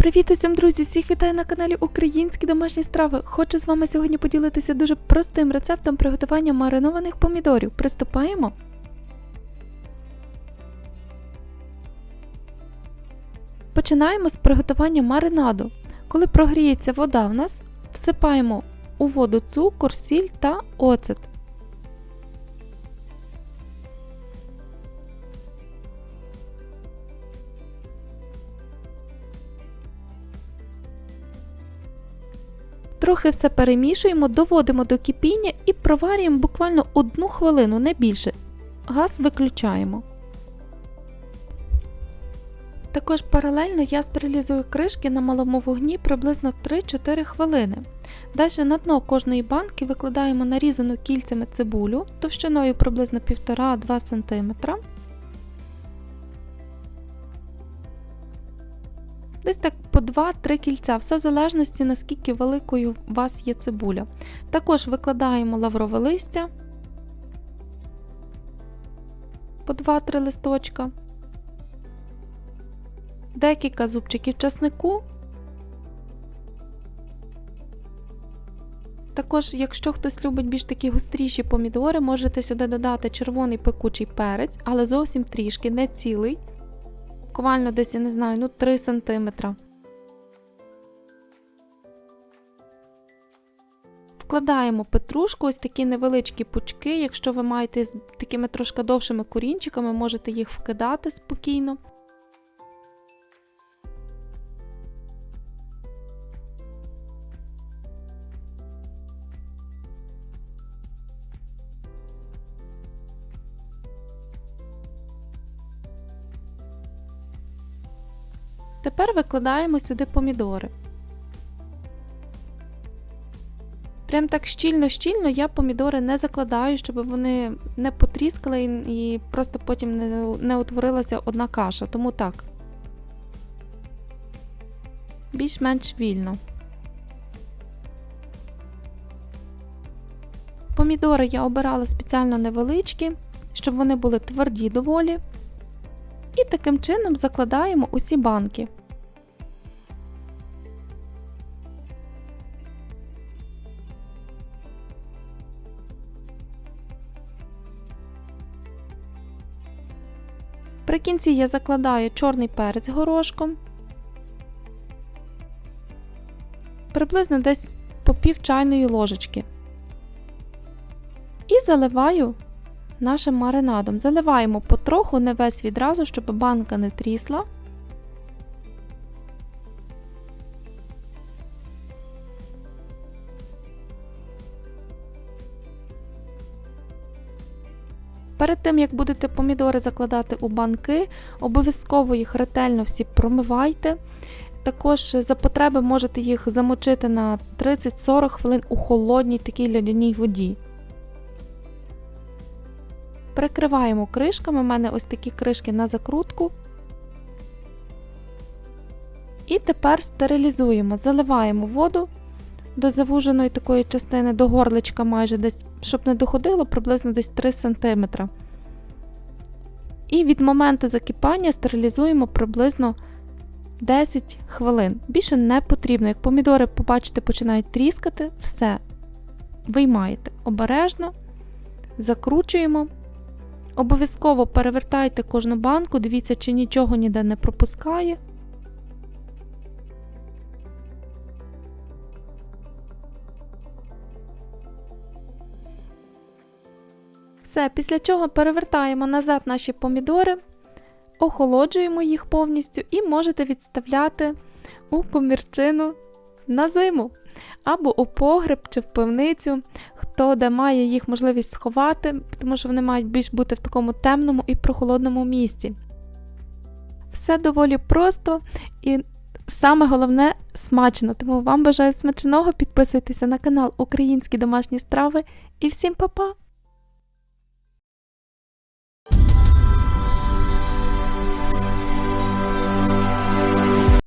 Привіт усім, друзі! Всіх вітаю на каналі Українські домашні страви. Хочу з вами сьогодні поділитися дуже простим рецептом приготування маринованих помідорів. Приступаємо. Починаємо з приготування маринаду. Коли прогріється вода в нас, всипаємо у воду цукор, сіль та оцет. Трохи все перемішуємо, доводимо до кипіння і проварюємо буквально одну хвилину, не більше. Газ виключаємо. Також паралельно я стерилізую кришки на малому вогні приблизно 3-4 хвилини. Далі на дно кожної банки викладаємо нарізану кільцями цибулю товщиною приблизно 1,5-2 см. Десь так по 2-3 кільця, все в залежності наскільки великою у вас є цибуля. Також викладаємо лаврове листя по 2-3 листочка, декілька зубчиків часнику. Також, якщо хтось любить більш такі гостріші помідори, можете сюди додати червоний пекучий перець, але зовсім трішки, не цілий буквально десь, я не знаю, ну 3 см. Вкладаємо петрушку, ось такі невеличкі пучки. Якщо ви маєте з такими трошки довшими корінчиками, можете їх вкидати спокійно. Тепер викладаємо сюди помідори. Прям так щільно-щільно я помідори не закладаю, щоб вони не потріскали і просто потім не, не утворилася одна каша. Тому так. Більш-менш вільно. Помідори я обирала спеціально невеличкі, щоб вони були тверді доволі. І таким чином закладаємо усі банки. При кінці я закладаю чорний перець горошком, приблизно десь по пів чайної ложечки. І заливаю нашим маринадом. Заливаємо потроху, не весь відразу, щоб банка не трісла. Перед тим, як будете помідори закладати у банки, обов'язково їх ретельно всі промивайте. Також за потреби можете їх замочити на 30-40 хвилин у холодній такій льодяній воді. Прикриваємо кришками, у мене ось такі кришки на закрутку. І тепер стерилізуємо, заливаємо воду до завуженої такої частини, до горличка майже десь, щоб не доходило приблизно десь 3 см. І від моменту закипання стерилізуємо приблизно 10 хвилин. Більше не потрібно. Як помідори, побачите, починають тріскати, все. Виймаєте обережно, закручуємо. Обов'язково перевертайте кожну банку, дивіться, чи нічого ніде не пропускає. Все, після чого перевертаємо назад наші помідори, охолоджуємо їх повністю і можете відставляти у комірчину на зиму. Або у погреб чи в пивницю, хто де має їх можливість сховати, тому що вони мають більш бути в такому темному і прохолодному місці. Все доволі просто і саме головне смачно. Тому вам бажаю смачного, підписуйтеся на канал Українські домашні страви і всім па-па!